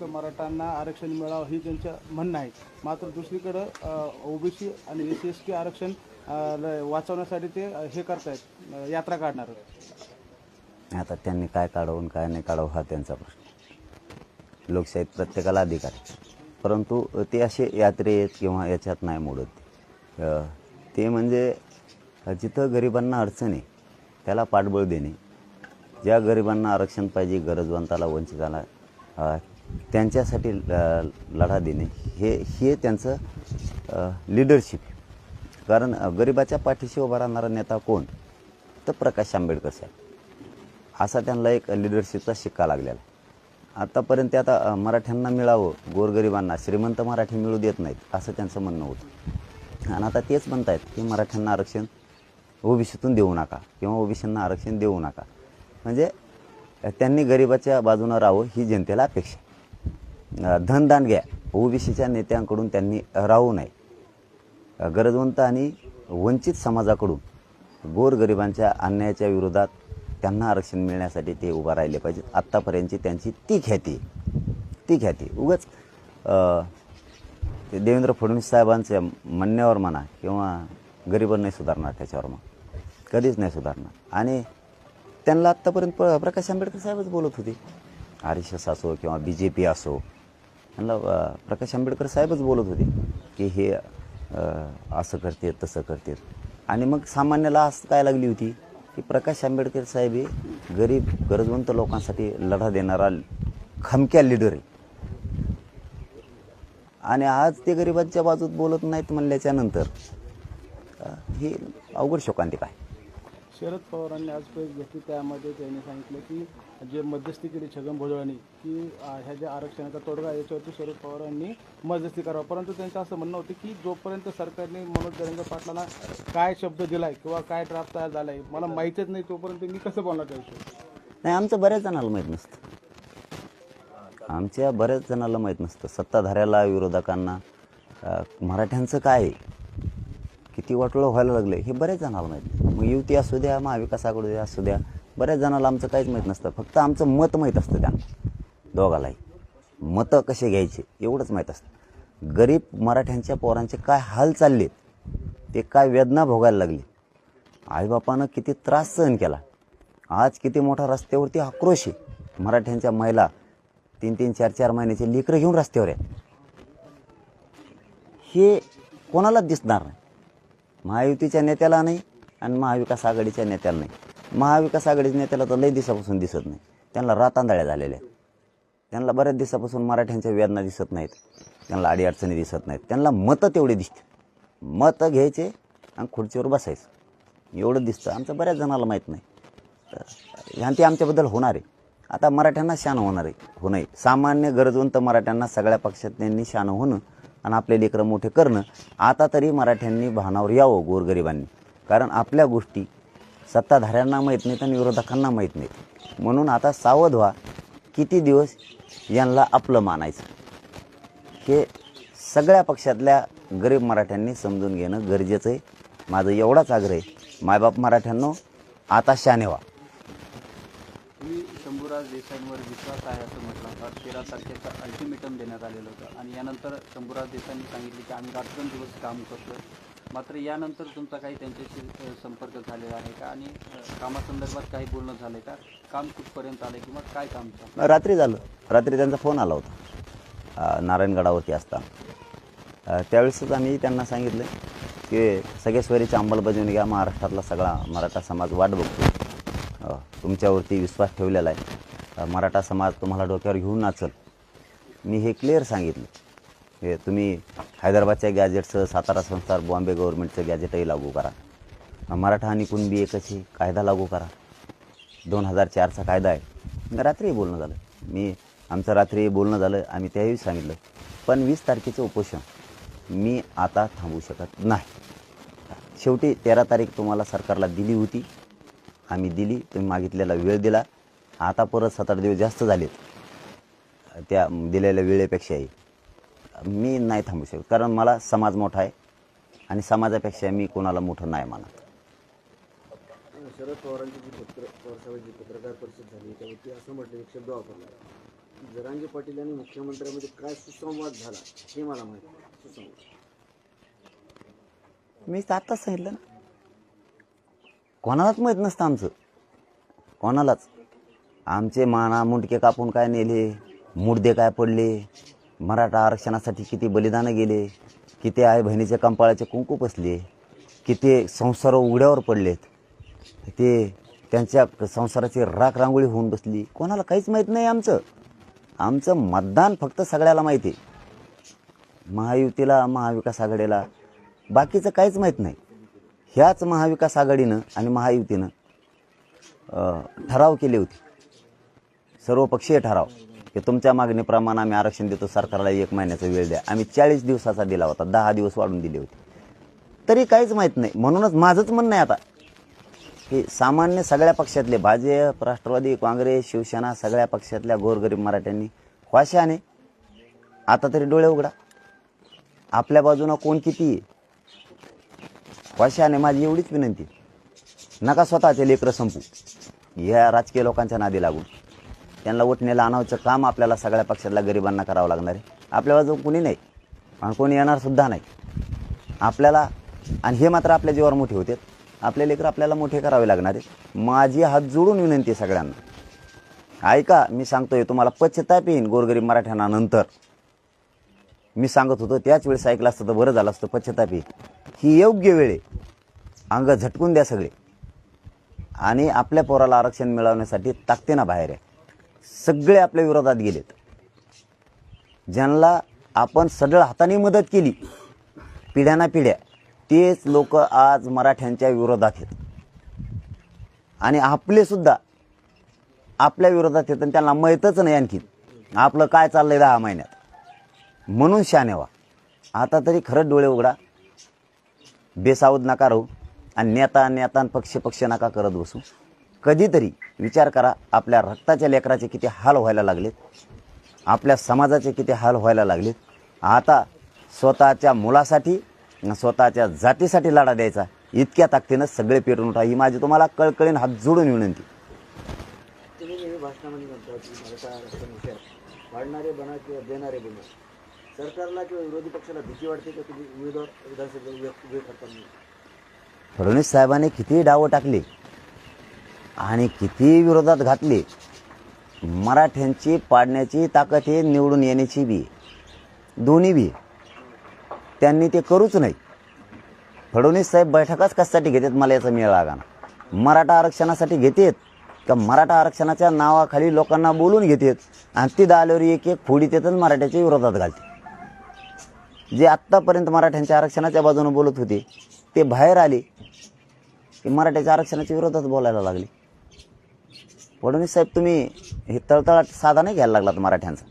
जोपर्यंत मराठांना आरक्षण मिळावं ही त्यांचं म्हणणं आहे. मात्र दुसरीकडं ओबीसी आणि एस सी एस टी आरक्षण ल- वाचवण्यासाठी ते हे करतायत यात्रा काढणार. आता त्यांनी काय काढावं आणि काय नाही काढावं हा त्यांचा प्रश्न. लोकशाहीत प्रत्येकाला अधिकार आहे. परंतु ते असे यात्रेत किंवा याच्यात नाही मोडत. ते म्हणजे जिथं गरिबांना अडचण आहे त्याला पाठबळ देणे. ज्या गरिबांना आरक्षण पाहिजे गरजवंताला वंचिताला त्यांच्यासाठी ल- लढा देणे. हे हे त्यांचं लिडरशिप कारण गरिबाच्या पाठीशी उभा राहणारा नेता कोण? तर प्रकाश आंबेडकर साहेब. असा त्यांना एक लिडरशिपचा शिक्का लागलेला. आत्तापर्यंत आता मराठ्यांना मिळावं गोरगरिबांना श्रीमंत मराठी मिळू देत नाहीत असं त्यांचं म्हणणं होतं. आणि आता तेच म्हणत आहेत की मराठ्यांना आरक्षण ओबीसीतून देऊ नका किंवा ओबीसींना आरक्षण देऊ नका. म्हणजे त्यांनी गरिबाच्या बाजूनं राहावं ही जनतेला अपेक्षा आहे. धनदान घ्या ओबीसीच्या नेत्यांकडून त्यांनी राहू नये. गरजवंत आणि वंचित समाजाकडून गोरगरिबांच्या अन्यायाच्या विरोधात त्यांना आरक्षण मिळण्यासाठी ते उभा राहिले पाहिजेत. आत्तापर्यंतची त्यांची ती ख्याती आहे. ती ख्याती उगाच ते देवेंद्र फडणवीस साहेबांच्या म्हणण्यावर म्हणा किंवा गरीब नाही सुधारणार त्याच्यावर मग कधीच नाही सुधारणार. आणि त्यांना आत्तापर्यंत प प्रकाश आंबेडकर साहेबच बोलत होते. आर एस एस असो किंवा बी जे पी असो त्यांना प्रकाश आंबेडकर साहेबच बोलत होते की हे असं करते तसं करते आणि मग सामान्याला असं काय लागली होती? की प्रकाश आंबेडकर साहेब हे गरीब गरजवंत लोकांसाठी लढा देणारा खमक्या लिडर आहे आणि आज ते गरिबांच्या बाजूत बोलत नाहीत म्हणल्याच्यानंतर हे अवघड शोकांतिक आहे. शरद पवारांनी आज प्रेस घेतली. त्यामध्ये त्यांनी सांगितलं की जे मध्यस्थी केली छगन भुजबळांनी की ह्या ज्या आरक्षणाचा तोडगा याच्यावरती शरद पवारांनी मध्यस्थी करावं. परंतु त्यांचं असं म्हणणं होतं की जोपर्यंत सरकारने मनोज जरंगे पाटलांना काय शब्द दिलाय किंवा काय ड्राफ्ट तयार झालाय मला माहितीच नाही तोपर्यंत मी कसं बोलणार त्याविषयी नाही आमचं बऱ्याच जणाला माहीत नसतं. आमच्या बऱ्याच जणाला माहीत नसतं. सत्ताधाऱ्याला विरोधकांना मराठ्यांचं काय आहे? किती वाटोळं व्हायला लागलं हे बऱ्याच जणाला माहीत नाही. युती असू द्या महाविकास आघाडी असू द्या बऱ्याच जणाला आमचं काहीच माहीत नसतं. फक्त आमचं मत माहीत असतं त्यांना दोघालाही. मतं कसे घ्यायचे एवढंच माहीत असतं. गरीब मराठ्यांच्या पोरांचे काय हाल चाललेत ते काय वेदना भोगायला लागली. आईबापानं किती त्रास सहन केला. आज किती मोठा रस्त्यावरती आक्रोश आहे. मराठ्यांच्या महिला तीन तीन चार चार महिन्याचे लेकरं घेऊन रस्त्यावर आहेत. हे कोणालाच दिसणार नाही. महायुतीच्या नेत्याला नाही आणि महाविकास आघाडीच्या नेत्याला नाही. महाविकास आघाडीच्या नेत्याला तर लई दिवसापासून दिसत नाही. त्यांना रातांदळ्या झालेल्या आहेत. त्यांना बऱ्याच दिवसापासून मराठ्यांच्या वेदना दिसत नाहीत. त्यांना अडीअडचणी दिसत नाहीत. त्यांना मतं तेवढे दिसते मतं घ्यायचे आणि खुर्चीवर बसायचं. एवढं दिसतं. आमचं बऱ्याच जणाला माहीत नाही. तर ह्यांती ते आमच्याबद्दल होणार आहे. आता मराठ्यांना शान होणार आहे. होणं सामान्य गरजवंत मराठ्यांना सगळ्या पक्षात त्यांनी शान होणं आणि आपले लेकरं मोठे करणं. आता तरी मराठ्यांनी भानावर यावं गोरगरिबांनी. कारण आपल्या गोष्टी सत्ताधाऱ्यांना माहीत नाहीत आणि विरोधकांना माहीत नाहीत. म्हणून आता सावध व्हा किती दिवस यांना आपलं मानायचं? हे सगळ्या पक्षातल्या गरीब मराठ्यांनी समजून घेणं गरजेचं आहे. माझं एवढाच आग्रह आहे. मायबाप मराठ्यांनो आता शाने व्हा. मी शंभूराज देसाईंवर विश्वास आहे असं म्हटलं होतं. तेरा तारखेचा अल्टिमेटम देण्यात आलेलं होतं. आणि यानंतर शंभूराज देसाईंनी सांगितले की आम्ही रात्रंदिवस काम करतो मात्र यानंतर तुमचा काही त्यांच्याशी संपर्क झालेला आहे का? आणि कामासंदर्भात काही बोलणं झालं आहे का? काम कुठपर्यंत आलं किंवा काय काम रात्री झालं. रात्री त्यांचा फोन आला होता. नारायणगडावरती असता त्यावेळेसच आम्ही त्यांना सांगितलं की सगळ्या अंमलबजावणी घ्या. महाराष्ट्रातला सगळा मराठा समाज वाट बघतो. तुमच्यावरती विश्वास ठेवलेला आहे. मराठा समाज तुम्हाला डोक्यावर घेऊन नाचल. मी हे क्लिअर सांगितलं. हे तुम्ही हैदराबादच्या गॅजेटचं सातारा संस्थार बॉम्बे गव्हर्नमेंटचं गॅजेटही लागू करा. मराठा आणि कुणबी एकच कायदा लागू करा. दोन हजार चारचा कायदा आहे. रात्री बोलणं झालं. मी आमचं रात्री बोलणं झालं आम्ही त्याही सांगितलं. पण वीस तारखेचं उपोषण मी आता थांबू शकत नाही. शेवटी तेरा तारीख तुम्हाला सरकारला दिली होती. आम्ही दिली तुम्ही मागितलेला वेळ दिला. आता परत सात आठ दिवस जास्त झालेत. त्या दिलेल्या वेळेपेक्षाही. मी नाही थांबू शकत. कारण मला समाज मोठा आहे आणि समाजापेक्षा मी कोणाला मोठं नाही मानत. शरद पवारांची जी पत्र पवारसाहेबांची पत्रकार परिषद झाली त्यावरती असं म्हटलं एक शब्द वापरला. जरांगे पाटील आणि मुख्यमंत्र्यांमध्ये काय सुसंवाद झाला हे मला माहिती. सुसंवाद. मी आत्ताच सांगितलं ना. कोणालाच माहीत नसतं आमचं. कोणालाच. आमचे माना मुंडके कापून काय नेले मुडदे काय पडले मराठा आरक्षणासाठी किती बलिदानं गेले किती आई बहिणीचे कंपाळाचे कुंकू बसले किती संसार उघड्यावर पडलेत ते त्यांच्या संसाराची राख रांगोळी होऊन बसली. कोणाला काहीच माहीत नाही आमचं. आमचं मतदान फक्त सगळ्याला माहिती आहे. महायुतीला महाविकास आघाडीला. बाकीचं काहीच माहीत नाही. ह्याच महाविकास आघाडीनं आणि महायुतीनं ठराव केले होते. सर्वपक्षीय ठराव. की तुमच्या मागणीप्रमाणे आम्ही आरक्षण देतो सरकारला एक महिन्याचा वेळ द्या. आम्ही चाळीस दिवसाचा दिला होता दहा दिवस वाढून दिले होते. तरी काहीच माहीत नाही. म्हणूनच माझंच म्हणणं आहे आता. की सामान्य सगळ्या पक्षातले भाजप राष्ट्रवादी काँग्रेस शिवसेना सगळ्या पक्षातल्या गोरगरीब मराठ्यांनी ख्वाशाने आता तरी डोळे उघडा. आपल्या बाजूनं कोण किती आहे? ख्वाशाने माझी एवढीच विनंती. नका स्वतःचे लेकरं संपू. ह्या राजकीय लोकांच्या नादी लागून. त्यांना उठण्याला आणावचं काम आपल्याला सगळ्या पक्षातल्या गरिबांना करावं लागणार आहे. आपल्या बाजून कोणी नाही. आणि कोणी येणारसुद्धा नाही. आपल्याला आणि हे मात्र आपल्या जीवावर मोठे होते. आपले लेकर आपल्याला मोठे करावे लागणार आहे माझी हात जोडून विनंती आहे सगळ्यांना. ऐका मी सांगतोय तुम्हाला पश्चताप येईन गोरगरीब मराठ्यांना नंतर. मी सांगत होतो त्याच वेळेस ऐकलं असतं तर बरं झालं असतं पश्चताप येईल. ही योग्य वेळ आहे. अंग झटकून द्या सगळे. आणि आपल्या पोराला आरक्षण मिळवण्यासाठी ताकदीनं बाहेर आहे सगळे आपल्या विरोधात गेलेत. ज्यांना आपण सडळ हाताने मदत केली पिढ्याना पिढ्या तेच लोक आज मराठ्यांच्या विरोधात आहेत. आणि आपले सुद्धा आपल्या विरोधात आहेत आणि त्यांना माहीतच नाही आणखी. आपलं काय चाललं आहे दहा महिन्यात? म्हणून शानेवा आता तरी खरंच डोळे उघडा. बेसावध नका राहू. आणि नेता नेता पक्ष पक्ष नका करत बसू. कधीतरी विचार करा आपल्या रक्ताच्या लेकराचे किती हाल व्हायला लागलेत आपल्या समाजाचे किती हाल व्हायला लागलेत. आता स्वतःच्या मुलासाठी न स्वतःच्या जातीसाठी लढा द्यायचा. इतक्या ताकदीनं सगळे पेटून उठा. ही माझी तुम्हाला कळकळीन हात जोडून विनंती. वाढणारे बना किंवा देणारे बना सरकारला किंवा विरोधी पक्षाला भीती वाटते का तुम्ही उमेदवार विधानसभेत फडणवीस साहेबांनी किती डावं टाकले आणि किती विरोधात घातले? मराठ्यांची पाडण्याची ताकद हे निवडून येण्याची बी. दोन्ही बी. त्यांनी ते करूच नाही. फडणवीस साहेब बैठकाच कशासाठी घेतात मला याचा मेळ लागाना? मराठा आरक्षणासाठी घेतात का मराठा आरक्षणाच्या नावाखाली लोकांना बोलून घेतात? आणि ती आल्यावर एक एक फोडी देतात मराठ्याच्या विरोधात घालते. जे आत्तापर्यंत मराठ्यांच्या आरक्षणाच्या बाजूने बोलत होते ते बाहेर आले की मराठ्याच्या आरक्षणाच्या विरोधात बोलायला लागले. फडणवीस साहेब तुम्ही हे तळतळाट साधा नाही घ्यायला लागलात मराठ्यांचा?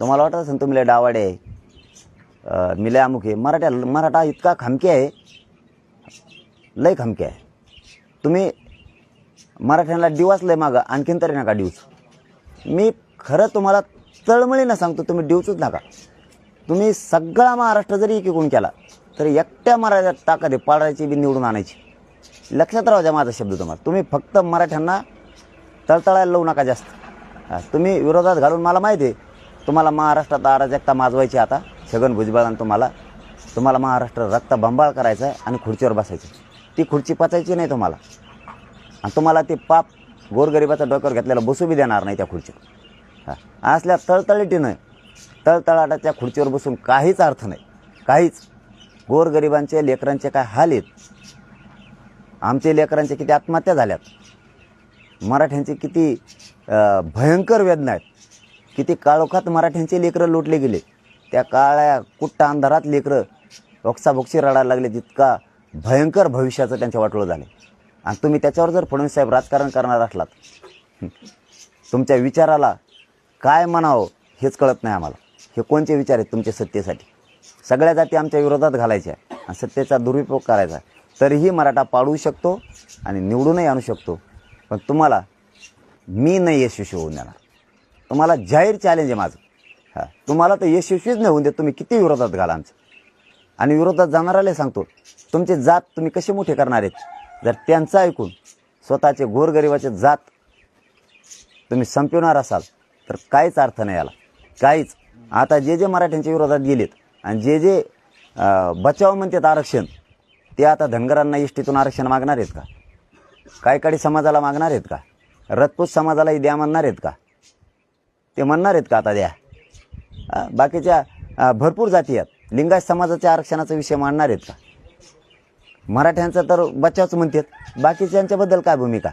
तुम्हाला वाटत असेल तुम्ही लय डावाडे आहे? मिले अमुक आहे. मराठ्या मराठा इतका खमकी आहे. लय खमकी आहे. तुम्ही मराठ्यांना डिवाच लय मागा आणखीन तरी नका डिवच मी खरं तुम्हाला तळमळीनं सांगतो तुम्ही डिवचूच नका. तुम्ही सगळा महाराष्ट्र जरी एकीकून केला तरी एकट्या मराठ्यात ताकद आहे पाडायची बी निवडून आणायची. लक्षात राहू द्या माझा शब्द तुम्हाला. तुम्ही फक्त मराठ्यांना तळतळायला लावू नका जास्त. तुम्ही विरोधात घालून मला माहिती आहे. तुम्हाला महाराष्ट्रात अराजकता माजवायची आता. छगन भुजबळांना तुम्हाला तुम्हाला महाराष्ट्र रक्त बंबाळ करायचं आहे आणि खुर्चीवर बसायचं आहे. ती खुर्ची पचायची नाही तुम्हाला. आणि तुम्हाला ते पाप गोरगरिबाचा डोक्यावर घेतलेला बसू बी देणार नाही त्या खुर्चीवर. हां असल्या तळतळीटीनं तळतळाटाच्या खुर्चीवर बसून काहीच अर्थ नाही. काहीच. गोरगरिबांचे लेकरांचे काय हाल आहेत? आमचे लेकरांचे किती आत्महत्या झाल्यात? मराठ्यांचे किती भयंकर वेदना आहेत. किती काळोखात मराठ्यांचे लेकरं लोटले गेले. त्या काळ्या कुट्टा अंधारात लेकरं बोक्साबोक्षी रडायला लागले जितका भयंकर भविष्याचं त्यांच्या वाटोळं झाले आणि तुम्ही त्याच्यावर जर फडणवीस साहेब राजकारण करणार असलात तुमच्या विचाराला काय म्हणावं हेच कळत नाही आम्हाला. हे कोणते विचार आहेत तुमच्या सत्तेसाठी? सगळ्या जाती आमच्या विरोधात घालायच्या आणि सत्तेचा दुरुपयोग करायचा. तरीही मराठा पाडू शकतो आणि निवडूनही आणू शकतो. पण तुम्हाला मी नाही यशस्वी होऊन देणार तुम्हाला जाहीर चॅलेंज आहे माझं. हां तुम्हाला तर यशस्वीच नाही होऊन देत तुम्ही किती विरोधात घाला आमचं. आणि विरोधात जाणाऱ्याला सांगतो तुमचे जात तुम्ही कसे मोठे करणार आहेत? जर त्यांचं ऐकून स्वतःचे गोरगरिबाचे जात तुम्ही संपवणार असाल तर काहीच अर्थ नाही याला. काहीच. आता जे जे मराठ्यांच्या विरोधात गेलेत आणि जे जे बचाव म्हणतात आरक्षण ते आता धनगरांना इष्टीतून आरक्षण मागणार आहेत का? कायकाडी समाजाला मागणार आहेत का? रथपूत समाजालाही द्या म्हणणार आहेत का? ते म्हणणार आहेत का आता द्या? बाकीच्या भरपूर जाती आहेत. लिंगायत समाजाच्या आरक्षणाचा विषय मांडणार आहेत का? मराठ्यांचा तर बचावच म्हणतात. बाकीच्यांच्याबद्दल काय भूमिका?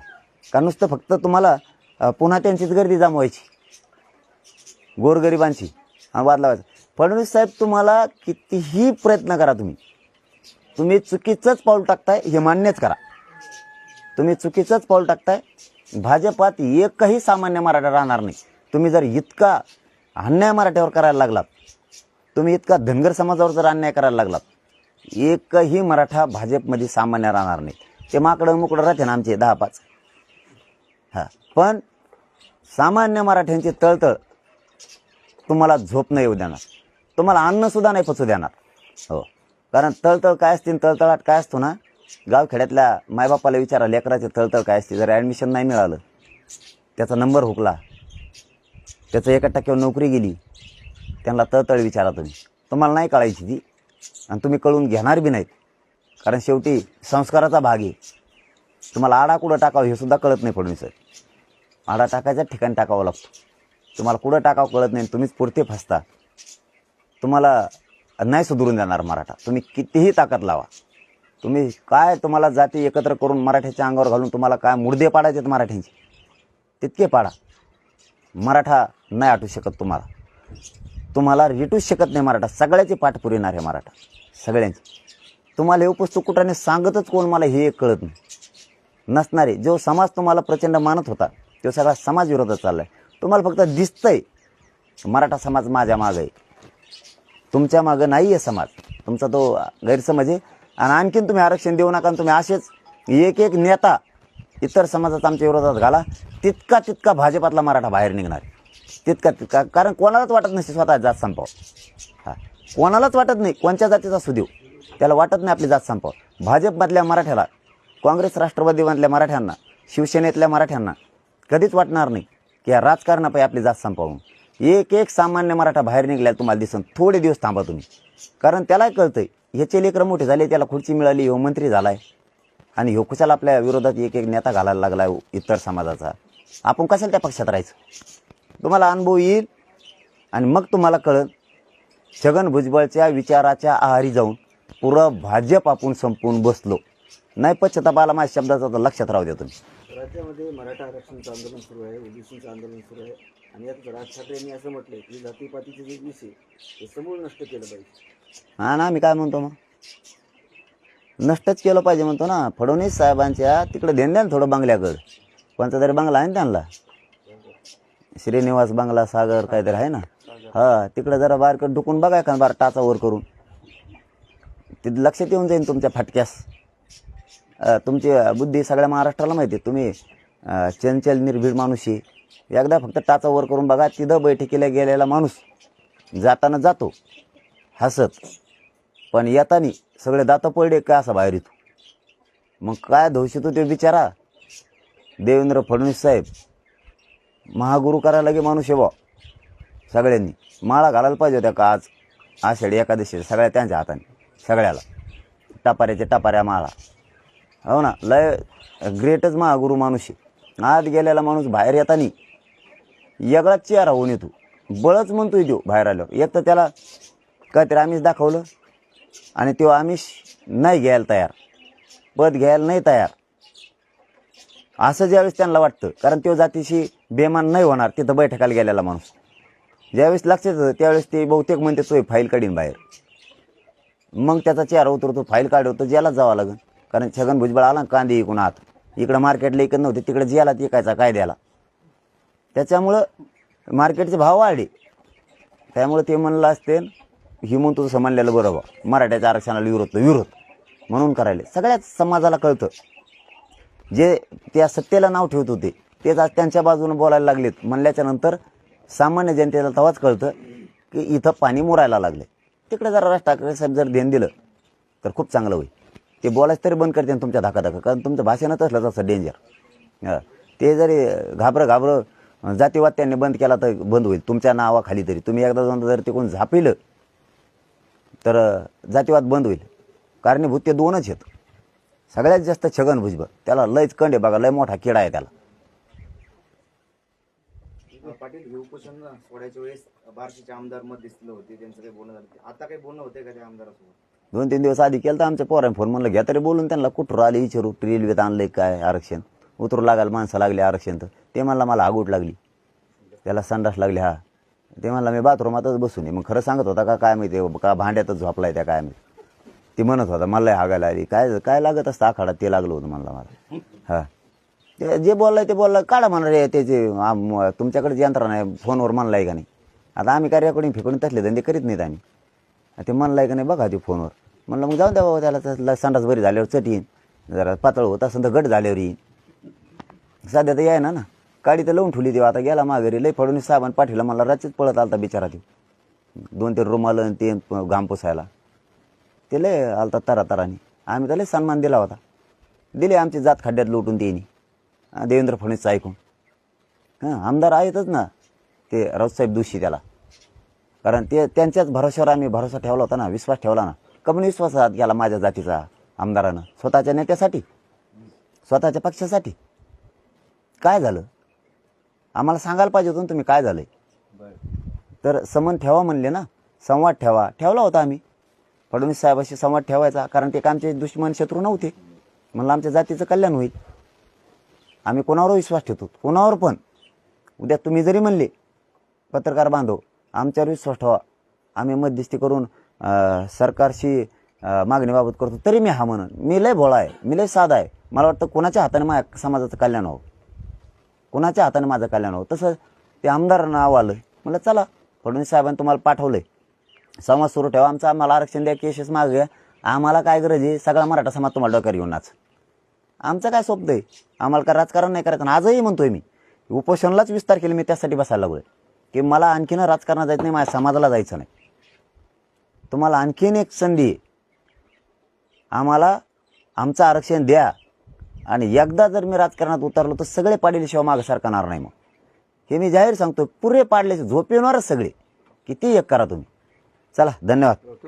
का नुसतं फक्त तुम्हाला पुन्हा त्यांचीच गर्दी जमवायची? गोरगरिबांची? आणि वाद लावायचा. फडणवीस साहेब तुम्हाला कितीही प्रयत्न करा तुम्ही. तुम्ही चुकीचंच पाऊल टाकताय हे मान्यच करा. तुम्ही चुकीचंच पाऊल टाकताय. भाजपात एकही सामान्य मराठा राहणार नाही. तुम्ही जर इतका अन्याय मराठ्यावर करायला लागलात तुम्ही इतका धनगर समाजावर जर अन्याय करायला लागलात एकही मराठा भाजपमध्ये सामान्य राहणार नाही. ते माकडं मुकडं राहते ना आमचे दहा पाच. हां पण सामान्य मराठ्यांची तळतळ तुम्हाला झोप नाही येऊ देणार. तुम्हाला अन्नसुद्धा नाही पचू देणार. हो कारण तळतळ काय असते तळतळात तळतळाट काय असतो ना? गावखेड्यातल्या मायबापाला विचारा लेकराचे तळतळ काय असते? जर ॲडमिशन नाही मिळालं त्याचा नंबर हुकला त्याचं एका टक्क्यावर नोकरी गेली त्यांना तळतळ विचारा तुम्ही. तुम्हाला नाही कळायची ती आणि तुम्ही कळून घेणार बी नाहीत. कारण शेवटी संस्काराचा भाग आहे. तुम्हाला आडा कुठं टाकावं हे सुद्धा कळत नाही फडणवीस आडा टाकायच्या ठिकाणी टाकावं लागतो. तुम्हाला कुठं टाकावं कळत नाही तुम्हीच पुरते फसता. तुम्हाला नाही सुधरून देणार मराठा. तुम्ही कितीही ताकद लावा. तुम्ही काय तुम्हाला जाती एकत्र करून मराठ्याच्या अंगावर घालून तुम्हाला काय मुर्दे पाडायचे आहेत मराठ्यांचे? तितके पाडा. मराठा नाही आटू शकत तुम्हाला. तुम्हाला रिटूच शकत नाही मराठा. सगळ्याची पाठ पुरविणार आहे मराठा. सगळ्यांची. तुम्हाला हे पुस्तक कुठाने सांगतच कोण मला हे एक कळत नाही. नसणारे. जो समाज तुम्हाला प्रचंड मानत होता तो सगळा समाज विरोधात चालला आहे तुम्हाला फक्त दिसतंय. मराठा समाज माझ्या मागं आहे. तुमच्या मागं नाही आहे समाज. तुमचा तो गैरसमज आहे. आणि आणखीन तुम्ही आरक्षण देऊ नका आणि तुम्ही असेच एक एक नेता इतर समाजाचा आमच्या विरोधात घाला तितका तितका भाजपातला मराठा बाहेर निघणार. आहे. तितका तितका. कारण कोणालाच वाटत नसते स्वतः जात संपावं हां. कोणालाच वाटत नाही कोणत्या जातीचा सुदेव त्याला वाटत नाही आपली जात संपावं भाजपमधल्या मराठ्याला काँग्रेस राष्ट्रवादीमधल्या मराठ्यांना शिवसेनेतल्या मराठ्यांना कधीच वाटणार नाही की या राजकारणापाई आपली जात संपावून. एक एक सामान्य मराठा बाहेर निघाल्याला तुम्हाला दिसून. थोडे दिवस थांबा तुम्ही. कारण त्यालाही कळतं आहे ह्याचे लेकरं मोठे झाले त्याला खुर्ची मिळाली ह्यो मंत्री झाला आहे आणि ह्यो कशाला आपल्या विरोधात एक एक नेता घालायला लागला आहे हो, इतर समाजाचा? आपण कशाला त्या पक्षात राहायचं? तुम्हाला अनुभव येईल आणि मग तुम्हाला कळत छगन भुजबळच्या विचाराच्या आहारी जाऊन पुरं भाजप आपण संपवून बसलो. नाही पश्चातापाला माझ्या शब्दाचा तर लक्षात राहू द्या तुम्ही. राज्यामध्ये मराठा आरक्षणचं आंदोलन सुरू आहे ओबीसीचं आंदोलन सुरू आहे. आणि यात राज ठाकरे यांनी असं म्हटलं की जातीपातीचे जे विषय ते समूळ नष्ट केलं पाहिजे. हा ना मी काय म्हणतो मग? नष्टच केलं पाहिजे म्हणतो ना. फडणवीस साहेबांच्या तिकडे देण द्या ना थोडं बंगल्याकडं. कोणता तरी बंगला आहे ना त्यांना? श्रीनिवास बंगला सागर काहीतरी आहे ना? हा तिकडे जरा बारकं ढुकून बघा का बार टाचा वर करून. तिथे लक्षात येऊन जाईल तुमच्या फाटक्यास. तुमची बुद्धी सगळ्या महाराष्ट्राला माहिती आहे. तुम्ही चंचल निर्भीड माणूस आहे. एकदा फक्त टाचा वर करून बघा. तिथं बैठकीला गेलेला माणूस जाताना जातो. हसत. पण येतानी सगळे दातं पडले काय असा बाहेर येतो? मग काय धोषितो ते बिचारा? देवेंद्र फडणवीस साहेब महागुरु करायला गे माणूस आहे बा सगळ्यांनी माळा घालायला पाहिजे होत्या का आज? आषाढी एकादशी सगळ्या त्यांच्या हाताने सगळ्याला. टपाऱ्याच्या टपाऱ्या माळा. हो ना लय ग्रेटच महागुरु माणूस आहे. आत गेलेला माणूस बाहेर येतानी येगळाच चेहरा होऊन येतो. बळच म्हणतोय तो बाहेर आल्यावर. एक तर त्याला काहीतरी आमिष दाखवलं. आणि तो आमिष नाही घ्यायला तयार. पद घ्यायला नाही तयार. असं ज्यावेळेस त्यांना वाटतं कारण तो जातीशी बेमान नाही होणार तिथं बैठकाला गेलेला माणूस. ज्यावेळेस लक्षात येतं त्यावेळेस ते बहुतेक म्हणते तो फाईल काढीन बाहेर. मग त्याचा चेहरा उतरतो फाईल काढवतो ज्यालाच जावं लागेल. कारण छगन भुजबळ आला ना कांदे इकून आत. इकडं मार्केटला इकत नव्हते तिकडे ज्याला इकायचा कायद्याला. त्याच्यामुळं मार्केटचे भाव वाढले. त्यामुळे ते म्हणलं असते ही म्हणून तुझं म्हणलेलं बरोबर मराठ्याच्या आरक्षणाला विरोध विरोध. म्हणून करायले. सगळ्याच समाजाला कळतं. जे त्या सत्तेला नाव ठेवत होते तेच आज त्यांच्या बाजूने बोलायला लागलेत. म्हणल्याच्या नंतर सामान्य जनतेला तेव्हाच कळतं की इथं पाणी मुरायला लागले तिकडे जरा राज ठाकरे साहेब जर ध्यान दिलं तर खूप चांगलं होईल. ते बोलायचं तरी बंद करते तुमच्या धाका कारण तुमचं भाषणच असलं तसं डेंजर ते जरी घाबरं घाबरं जातीवाद त्यांनी बंद केला तर बंद होईल. तुमच्या नावाखाली तरी. तुम्ही एकदा जाऊन जर ते कोण झापिलं तर जातीवाद बंद होईल. कारणीभूत ते दोनच आहेत. सगळ्यात जास्त छगन भुजबळ त्याला लयच कंड आहे बघा लय मोठा किडा आहे त्याला. पाटील हे उपोषण सोडायच्या वेळेस बार्शीचे आमदार मध्यस्थीला होते त्यांचं काही बोलणं झालं. आता काही बोलणं होते का त्या आमदारासोबत? दोन तीन दिवस आधी केलं तर आमच्या पोराने फोन म्हणलं घ्या तरी बोलून त्यांना कुठं आले विचारू रेल्वेत आणलंय काय आरक्षण? उतरू लागायला माणसं लागले आरक्षण तर. ते म्हणला मला आगूट लागली. त्याला संडास लागली हा. ते म्हणला मी बाथरूमातच बसून आहे. मग खरं सांगत होता का काय माहिती का भांड्यातच झोपलाय त्या काय माहिती. ती म्हणत होता मला हागायला आली. काय काय लागत असतं आखाडात ते लागलं होतं म्हणला मला. हा. ते जे बोललंय ते बोललं काढा म्हणा रे त्याचे तुमच्याकडे यंत्रणा आहे फोनवर म्हणलाय का नाही. आता आम्ही काय रेकॉर्डिंग फेकून तसले धंदे करीत नाहीत आम्ही. ते म्हणलाय का नाही बघा ते फोनवर. म्हणलं मग जाऊन द्या बाबा त्याला त्याला संडास बरी झाल्यावर चट येईन. जरा पातळ होत असेल तर घट झाल्यावर येईन. सध्या तर याय ना ना. गाडी तर लावून ठेवली तेव्हा आता गेला माघारी लई फडून साबण पाठीला मला रात्रीच पळत आलता बिचारा ते दोन ते रुमाल आणि ते घाम पुसायला. ते लय आलता तरा तराने आम्ही त्याला सन्मान दिला होता. दिले आमची जात खड्ड्यात लुटून त्यांनी देवेंद्र फडणवीसचं ऐकून. हां आमदार आहेतच ना. ते राऊतसाहेब दोषी त्याला. कारण ते त्यांच्याच भरोश्यावर आम्ही भरोसा ठेवला होता ना विश्वास ठेवला ना. कमी विश्वासात गेला माझ्या जातीचा आमदारानं. स्वतःच्या नेत्यासाठी. स्वतःच्या पक्षासाठी. काय झालं? आम्हाला सांगायला पाहिजे होतं ना तुम्ही काय झालंय. तर समन ठेवा म्हणले ना संवाद ठेवा. ठेवला होता आम्ही. फडणवीस साहेबाशी संवाद ठेवायचा कारण ते आमचे दुश्मन शत्रू नव्हते. म्हणलं आमच्या जातीचं कल्याण होईल. आम्ही कोणावर विश्वास ठेवतो? कोणावर पण. उद्या तुम्ही जरी म्हणले पत्रकार बांधव आमच्यावर विश्वास ठेवा. आम्ही मध्यस्थी करून सरकारशी मागणीबाबत करतो. तरी मी हा म्हणन. मी लय भोळा आहे. मी लय साधा आहे. मला वाटतं कोणाच्या हाताने माझ्या समाजाचं कल्याण व्हावं? कोणाच्या हाताने माझं कल्याण हो तसं ते आमदारांना नाव आलं म्हटलं चला फडणवीस साहेबांनी तुम्हाला पाठवलंय. संवाद सुरू ठेवा. आमचं आम्हाला आरक्षण द्या केसेस माग घ्या. आम्हाला काय गरज आहे? सगळा मराठा समाज तुम्हाला डोक्यावर घेऊन नाच. आमचं काय स्वप्न आहे? आम्हाला काय राजकारण नाही करायचं. आणि आजही म्हणतोय मी उपोषणालाच विस्तार केले मी त्यासाठी बसायला लागलोय. की मला आणखीन राजकारणात जायचं नाही माझ्या समाजाला जायचं नाही. तुम्हाला आणखीन एक संधी आहे. आम्हाला आमचं आरक्षण द्या. आणि एकदा जर मी राजकारणात उतरलो तर सगळे पाडलेशिवाय मागं सरकणार नाही मग. हे मी जाहीर सांगतो पुरे पाडल्याचे झोप येणारच सगळे. किती एक करा तुम्ही. चला धन्यवाद.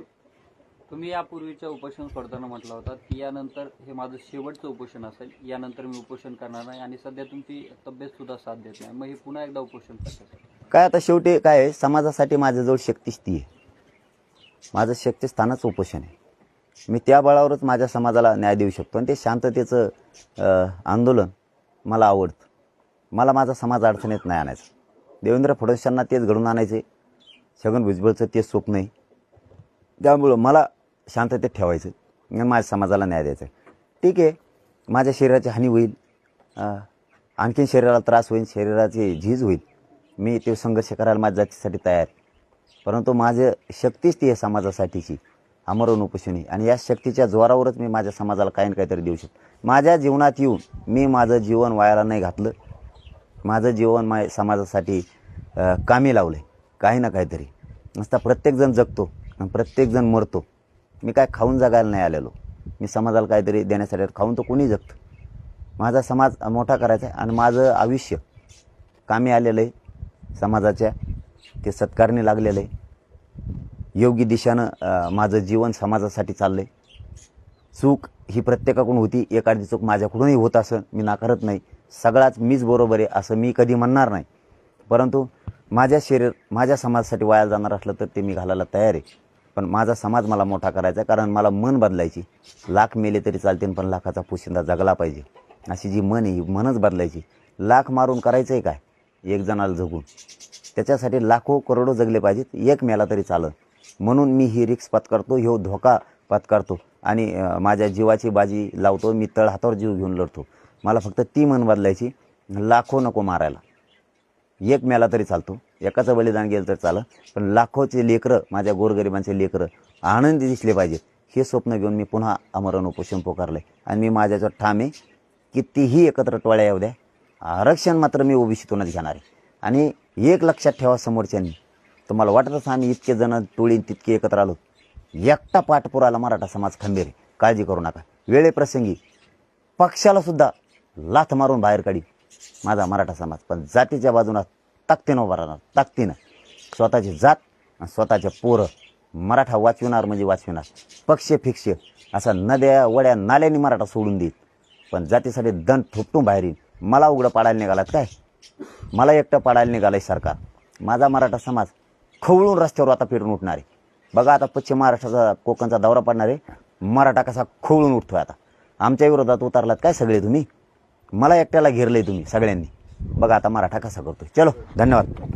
तुम्ही यापूर्वीच्या उपोषण सोडताना म्हटलं होतं की यानंतर हे माझं शेवटचं उपोषण असेल यानंतर मी उपोषण करणार नाही आणि सध्या तुमची तब्येत सुद्धा साथ देत नाही. मग हे पुन्हा एकदा उपोषण करतात काय आता शेवटी काय आहे? समाजासाठी माझ्याजवळ शक्तीच ती आहे. माझं शक्तिस्थानच उपोषण आहे. मी त्या बळावरच माझ्या समाजाला न्याय देऊ शकतो. आणि ते शांततेचं आंदोलन मला आवडतं. मला माझा समाज अडचणीत नाही आणायचा. देवेंद्र फडणवीसांना तेच घडून आणायचे. छगन भुजबळचं तेच स्वप्न आहे. त्यामुळं मला शांततेत ठेवायचं आणि माझ्या समाजाला न्याय द्यायचा ठीक आहे माझ्या शरीराची हानी होईल. आणखीन शरीराला त्रास होईल. शरीराची झीज होईल. मी ते संघर्ष करायला माझ्या जातीसाठी तयार परंतु माझं शक्तीच ती आहे समाजासाठीची. अमरण उपशनी आणि या शक्तीच्या जोरावरच मी माझ्या समाजाला काही ना काहीतरी देऊ शकतो. माझ्या जीवनात येऊन मी माझं जीवन वायाला नाही घातलं. माझं जीवन मा समाजासाठी कामी लावलं आहे काही ना काहीतरी. नुसता प्रत्येकजण जगतो आणि प्रत्येकजण मरतो. मी काय खाऊन जगायला नाही आलेलो. मी समाजाला काहीतरी देण्यासाठी खाऊन तर कोणी जगतं? माझा समाज मोठा करायचा आहे आणि माझं आयुष्य कामी आलेलं आहे. समाजाच्या ते सत्कारणी लागलेलं आहे. योग्य दिशेनं माझं जीवन समाजासाठी चाललं आहे चूक ही प्रत्येकाकडून होती. एखादी चूक माझ्याकडूनही होत असं मी नाकारत नाही. सगळाच मीच बरोबर आहे असं मी कधी म्हणणार नाही. परंतु माझ्या शरीर माझ्या समाजासाठी वाया जाणार असलं तर ते मी घालायला तयार आहे. पण माझा समाज मला मोठा करायचा आहे कारण मला मन बदलायची. लाख मेले तरी चालतील पण लाखाचा पोशिंदा जगला पाहिजे. अशी जी मन आहे ही मनच बदलायची. लाख मारून करायचं आहे काय? एक जणाला जगून. त्याच्यासाठी लाखो करोडो जगले पाहिजेत. एक मेला तरी चालत म्हणून मी ही रिक्स पत्करतो ह्यो धोका पत्करतो आणि माझ्या जीवाची बाजी लावतो मी तळ हातावर जीव घेऊन लढतो. मला फक्त ती मन बदलायची लाखो नको मारायला. एक मेला तरी चालतो एकाचं बलिदान गेलं तर चालं पण लाखोचे लेकरं माझ्या गोरगरिबांचे लेकरं आनंदी दिसले पाहिजेत. हे स्वप्न घेऊन मी पुन्हा अमरण उपोषण पुकारलं आणि मी माझ्याच्यावर ठाम आहे कितीही एकत्र टोळ्या येऊ द्या आरक्षण मात्र मी ओबीसीतूनच घेणार आहे. आणि एक लक्षात ठेवा समोरच्यांनी तुम्हाला वाटतच आम्ही इतके जण टोळी तितके एकत्र आलो. एकटा पाठपुराला मराठा समाज खंबीर आहे. काळजी करू नका. वेळेप्रसंगी पक्षाला सुद्धा लाथ मारून बाहेर काढी. माझा मराठा समाज पण जातीच्या बाजूनं ताकदीनं उभा राहणार. ताकदीनं. स्वतःची जात आणि स्वतःचे पोरं मराठा वाचविणार म्हणजे वाचविणार. पक्ष फिक्ष असा नद्या वड्या नाल्यांनी मराठा सोडून देईल पण जातीसाठी दंड थोपटून बाहेर येईल मला उघडं पाडायला निघालात काय? मला एकटं पाडायला निघालंय सरकार. माझा मराठा समाज खवळून रस्त्यावर आता फिरून उठणार. आहे बघा आता पश्चिम महाराष्ट्राचा कोकणचा दौरा पडणार. आहे मराठा कसा खवळून उठतोय आता. आमच्या विरोधात उतरलात काय सगळे तुम्ही? मला एकट्याला घेरलंय तुम्ही सगळ्यांनी. बघा आता मराठा कसा करतोय. चलो धन्यवाद.